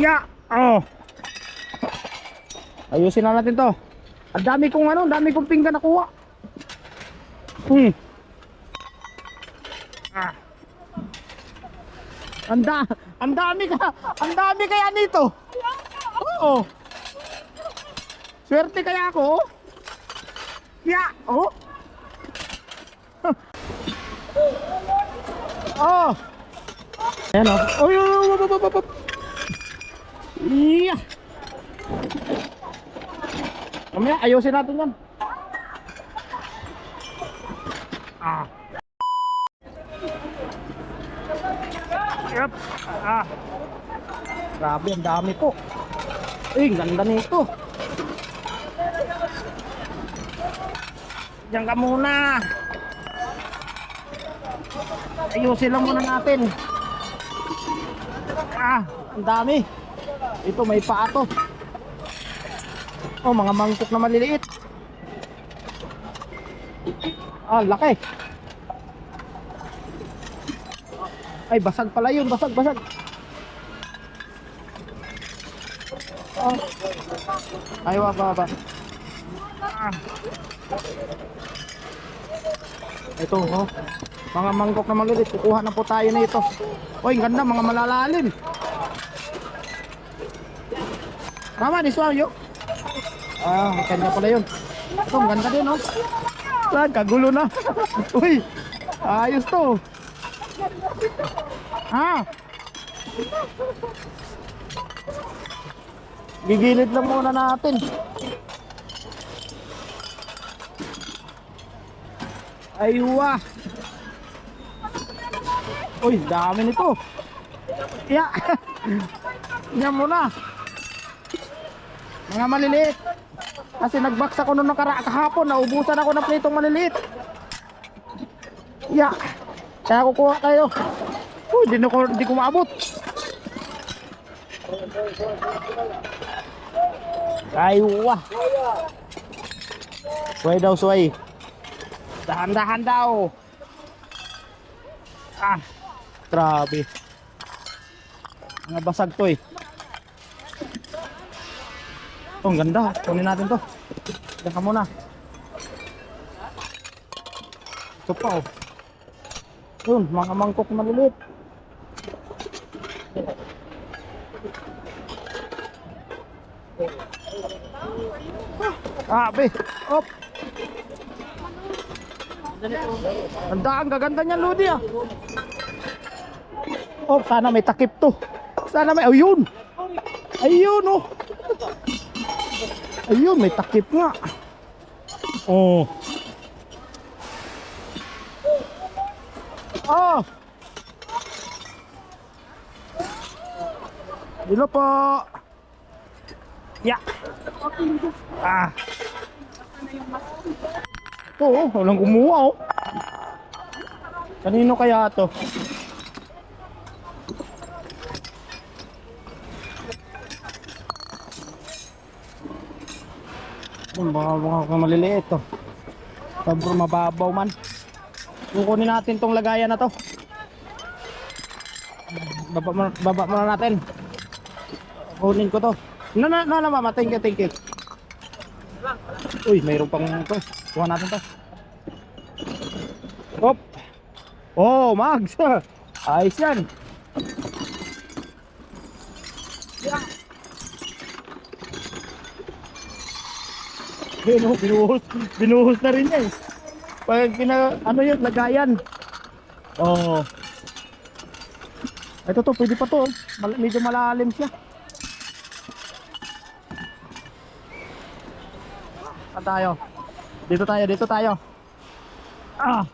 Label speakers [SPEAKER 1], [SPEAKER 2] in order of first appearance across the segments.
[SPEAKER 1] Ya! Oh! Ayusin na natin to. Ang dami kong ano, ang dami kong pinggan nakuha. Hmm. Ah. Ang da, ang dami ka, ang dami kaya nito. Oo. Swerte kaya ako. oh. Ya, oh. Oh. Ayan oh. Oy, oy, oy, oy, oy, oy, oy. Iya. Mamaya, ayusin natin yan. Ah. Yep. Ah. Grabe, ang dami po. Eh, ganda nito. Diyan ka muna. Ayusin lang muna natin. Ah, ang dami. Ito may paa to. Oh, mga mangkok na maliliit. Ah, laki. Ay, basag pala yun. Basag, basag. Oh. Ay, waba, waba. Ah. Ito, oh. Mga mangkok na maliliit. Kukuha na po tayo na ito. Oy, ganda. Mga malalalim. Mama, this one, yo. Ah, may kanya pala yun. Ito, ang ganda din, oh. Saan, kagulo na. Uy, ayos to. Ha? Gigilid lang muna natin. Aywa. Uy, dami nito. Ya. Yan muna. Mga maliliit. Kasi nagbox ako nung nakara kahapon, naubusan ako ng plitong maliliit. Ya. Kaya kukuha kayo. Uy, di, ko, di ko maabot. Ay, wah. Sway daw, sway. Dahan-dahan daw. Ah, grabe. Mga basag to eh. Oh, ang ganda. Kunin natin to. Diyan ka muna. Ito pa oh. Yun, mga mangkok maliliit. Ah, be. Op. Ang daan, gaganda niyan, Lodi ah. Oh, sana may takip to. Sana may, ayun. Ayun oh. Ayun, may takip nga. Oh. Oh. Dilo po. Ya. Ah. Ito, oh, walang kumuha oh. Kanino kaya to? Yung baka mga maliliit to. Sobrang mababaw man. Kukunin natin tong lagayan na to. Baba, baba muna natin. Kunin ko to. No, no, no, no, mama. Thank you, thank you. Uy, mayroon pang to. Kuha natin to. Hop. Oh, Mags. Ayos yan. Binu binuhos, binuhos na rin niya eh. Pag pina, ano yun, lagayan. Oo. Oh. Ito to, pwede pa to. oh. Mal medyo malalim siya. Saan tayo? Dito tayo, dito tayo. Ah!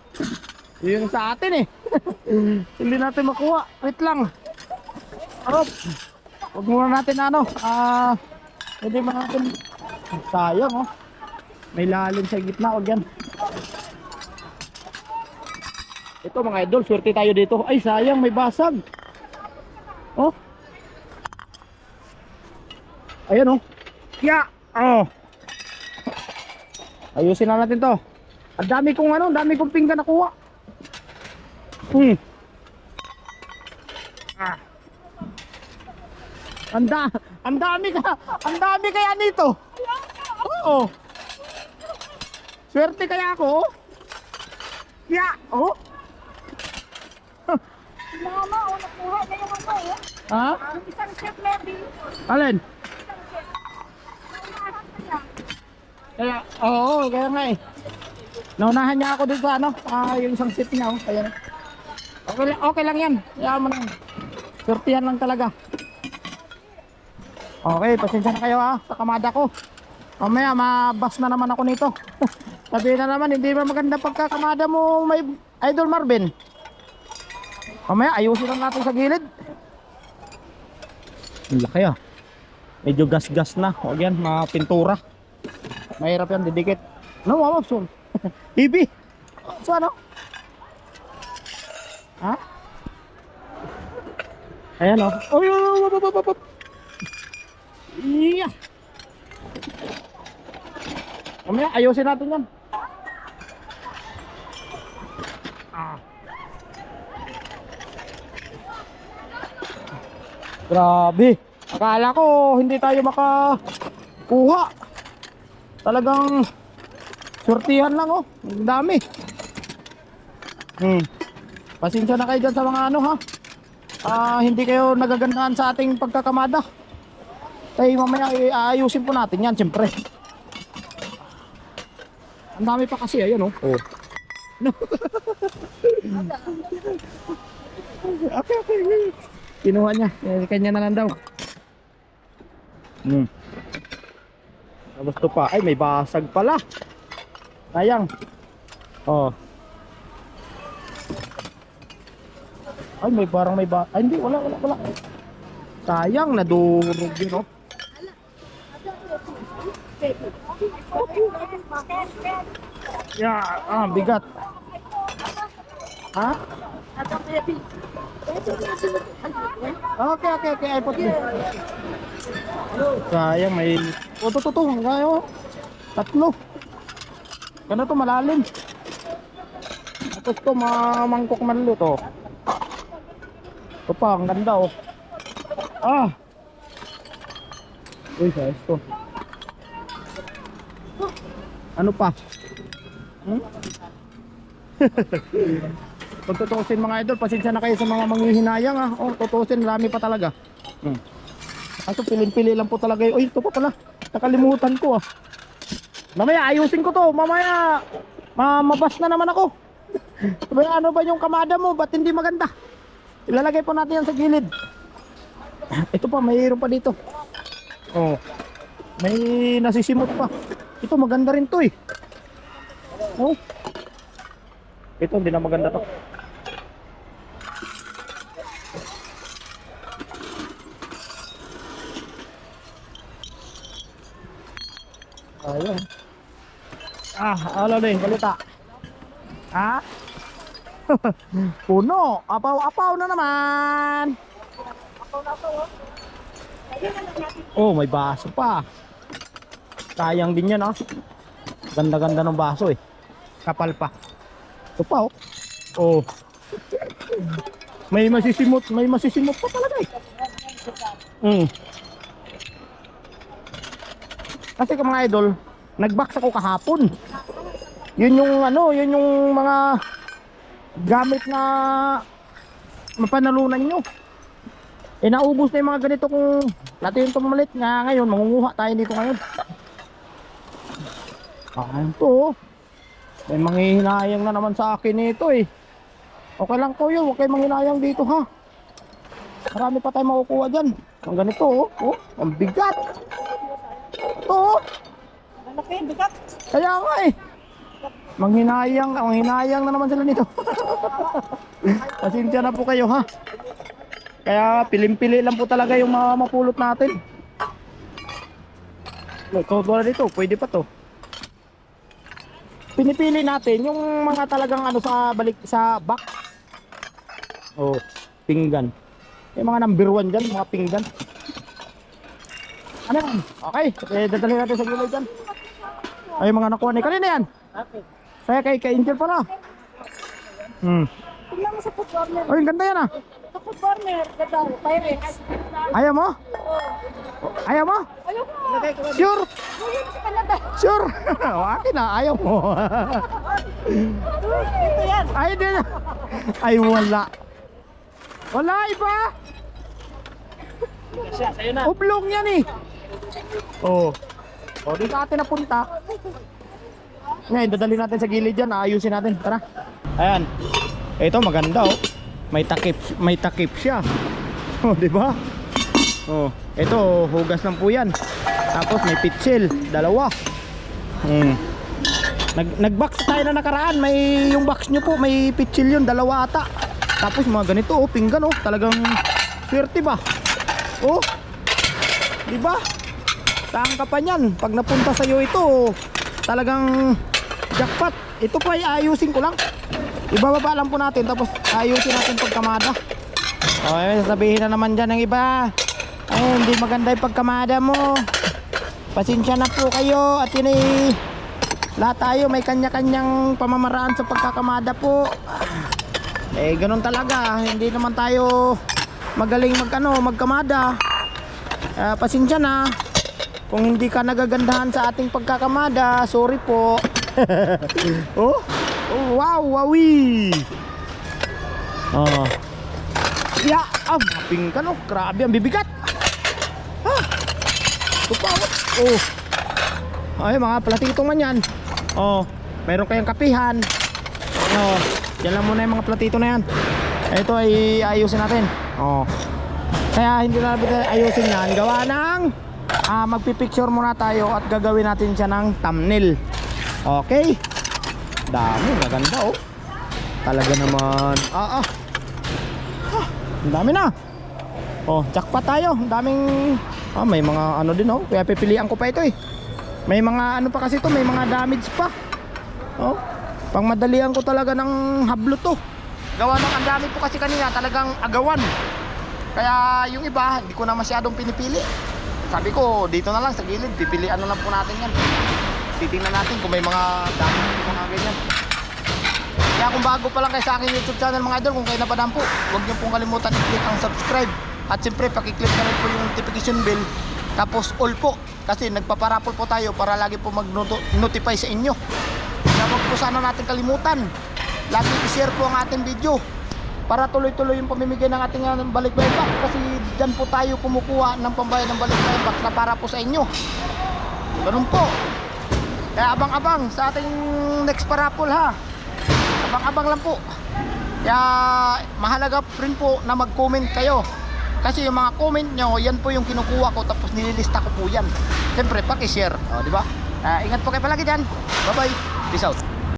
[SPEAKER 1] Yun sa atin eh. Hindi natin makuha. Wait lang. Arop. Huwag muna natin ano. Ah, hindi mo natin. Sayang oh. May lalim sa gitna. Huwag yan. Ito mga idol, swerte tayo dito. Ay, sayang, may basag. Oh. Ayan oh. Kya. Oh. Ayusin na natin to. Ang dami kong ano, dami kong pinggan nakuha. Hmm. Ah. Ang da, ang dami ka, ang dami kaya nito. Oo. Swerte kaya ako. oh. Yeah, oh.
[SPEAKER 2] Mama, oh, nakuha na yung ano, oh.
[SPEAKER 1] Ha?
[SPEAKER 2] Yung isang chef, maybe.
[SPEAKER 1] Alin?
[SPEAKER 2] Niya.
[SPEAKER 1] Kaya, oo, kaya nga eh. Naunahan niya ako dito ano, ah, yung isang seat niya, oh, kaya Okay, lang- okay lang yan. Kaya mo lang. Swertihan lang talaga. Okay, pasensya na kayo ha, sa kamada ko. Mamaya, mabas na naman ako nito. Sabi na naman, hindi ba maganda pagkakamada mo may Idol Marvin? Mamaya, ayusin lang natin sa gilid. Ang laki ah. Medyo gas-gas na. Huwag yan, mga pintura. Mahirap yan, didikit. No, wow, so. Ibi. So ano? Ha? Ayan oh. Oh, yo, yo, yo, yo, yo, yo. Iya. Mamaya, ayusin natin yan. Grabe. Akala ko hindi tayo makakuha. Talagang sortihan lang oh. Ang dami. Hmm. Pasensya na kayo dyan sa mga ano ha. Ah, hindi kayo nagagandahan sa ating pagkakamada. Tay mamaya eh, aayusin po natin yan, siyempre. Ang dami pa kasi, ayun oh. Oh. No. okay, okay. Kinuha niya. Eh, kanya na lang daw. Hmm. Tapos to pa. Ay, may basag pala. Sayang. Oh. Ay, may parang may ba... Ay, hindi. Wala, wala, wala. Sayang, nadurog yun, oh. Yeah, ah, bigat. Ha? Okay, okay, okay. Ay, put Sayang, may... O, to, to, to. Ngayon. Tatlo. Ano to, malalim. Tapos to, mamangkok manlo to. Ito pa, ang ganda, oh. Ah! Uy, sayos to. Ano pa? Hmm? Kung tutusin mga idol, pasensya na kayo sa mga manghihinayang ah. Oh, tutusin, marami pa talaga. Hmm. Aso pilin-pili lang po talaga. yun. Uy, ito pa pala. Nakalimutan ko ah. Mamaya ayusin ko to. Mamaya mamabas na naman ako. Sabi, ano ba yung kamada mo? Ba't hindi maganda? Ilalagay po natin yan sa gilid. Ito pa, mayroon pa dito. Oh. May nasisimot pa. Ito maganda rin to eh. Oh. Ito hindi na maganda to. Ayun. Ah, ano din, balita. Ha? Puno, apaw-apaw na naman. Oh, may baso pa. Sayang din yan, ah. Ganda-ganda ng baso eh. Kapal pa. Ito pa, oh. Oh. May masisimot, may masisimot pa talaga eh. Mm. Kasi ka mga idol, nag-box ako kahapon. Yun yung ano, yun yung mga gamit na mapanalunan nyo. Eh naubos na yung mga ganito kung natin yung tumalit nga ngayon, mangunguha tayo dito ngayon. Ah, to? May manghihinayang na naman sa akin nito eh. Okay lang yun, huwag kayo manghinayang dito ha. Marami pa tayong makukuha dyan. Ang ganito oh, oh ang bigat. Ito oh.
[SPEAKER 2] Malaki, bigat.
[SPEAKER 1] Kaya nga eh. Manghinayang, manghinayang na naman sila nito. Pasensya na po kayo ha. Kaya pilim-pili lang po talaga yung mga mapulot natin. Ito wala dito, pwede pa to. Pinipili natin yung mga talagang ano sa balik sa back. Oh, pinggan. Yung mga number one dyan, mga pinggan. Ano yan? Okay, eh, dadalhin natin sa gilid dyan. Ay, mga nakuha ni kanina yan. Saya kay kay Angel pala. Hmm.
[SPEAKER 2] Tingnan mo sa food corner.
[SPEAKER 1] Ay, ang ganda yan ah.
[SPEAKER 2] Ito, Ako partner, gadaw, pirate.
[SPEAKER 1] Ayaw mo? Ayaw mo? Sure?
[SPEAKER 2] Sa Canada.
[SPEAKER 1] Sure? O, akin na, ayaw mo.
[SPEAKER 2] Ito yan.
[SPEAKER 1] Ay, di na. Ay, wala. Wala, iba.
[SPEAKER 2] Siya, sa'yo na.
[SPEAKER 1] Oblong yan eh. Oh. O, dito atin napunta. Ngayon, dadali natin sa gilid yan. Ayusin natin. Tara. Ayan. Ito, maganda oh. May takip, may takip siya. Oh, di ba? Oh, ito hugas lang po 'yan. Tapos may pitsil, dalawa. Hmm. Nag nag-box tayo na nakaraan. May yung box nyo po, may pitsil yun, dalawa ata. Tapos mga ganito oh, pinggan oh, talagang swerte ba? Oh. Di ba? Saan ka pa niyan? Pag napunta sa iyo ito, talagang jackpot. Ito pa ay ayusin ko lang. Ibababa lang po natin tapos ayusin natin pagkamada. Okay, sasabihin na naman dyan ng iba. Ay, hindi maganda yung pagkamada mo. Pasensya na po kayo at yun ay lahat tayo may kanya-kanyang pamamaraan sa pagkakamada po. Eh, ganun talaga. Hindi naman tayo magaling mag ano, magkamada. Ah, pasensya na. Kung hindi ka nagagandahan sa ating pagkakamada, sorry po. oh? Wow, wowi. Oh. Ya, ah, maping ka no. Grabe ang bibigat. Ha? Tupawat. Oh. Ay, mga platito man yan. Oh, meron kayong kapihan. Oh, yan lang muna yung mga platito na yan. Ito ay ayusin natin. Oh. Kaya hindi na natin ayusin yan. Gawa ng ah, magpipicture muna tayo at gagawin natin siya ng thumbnail. Okay? Dami, maganda oh. Talaga naman. Ah, ah. Ang dami na. Oh, jackpot tayo. Ang daming ah, may mga ano din oh. Kaya pipilian ko pa ito eh. May mga ano pa kasi to, may mga damage pa. Oh. Pang madalian ko talaga ng hablo to. Gawa ng ang dami po kasi kanina talagang agawan. Kaya yung iba, hindi ko na masyadong pinipili. Sabi ko, dito na lang sa gilid, pipilian na lang po natin yan. Titingnan natin kung may mga dami mga ganyan. Kaya kung bago pa lang kayo sa aking YouTube channel mga idol, kung kayo napadaan po, huwag niyo pong kalimutan i-click ang subscribe. At siyempre, pakiclick na rin po yung notification bell. Tapos all po, kasi nagpaparapol po tayo para lagi po mag-notify sa inyo. Kaya huwag po sana natin kalimutan. Lagi i-share po ang ating video para tuloy-tuloy yung pamimigay ng ating uh, balikbayan box kasi dyan po tayo kumukuha ng pambayad ng balikbayan box na para po sa inyo. Ganun po. Kaya abang-abang sa ating next parapol ha. Abang-abang lang po. Kaya mahalaga rin po na mag-comment kayo. Kasi yung mga comment nyo, yan po yung kinukuha ko tapos nililista ko po yan. Siyempre, pakishare. O, di ba? Ah, ingat po kayo palagi dyan. Bye-bye. Peace out.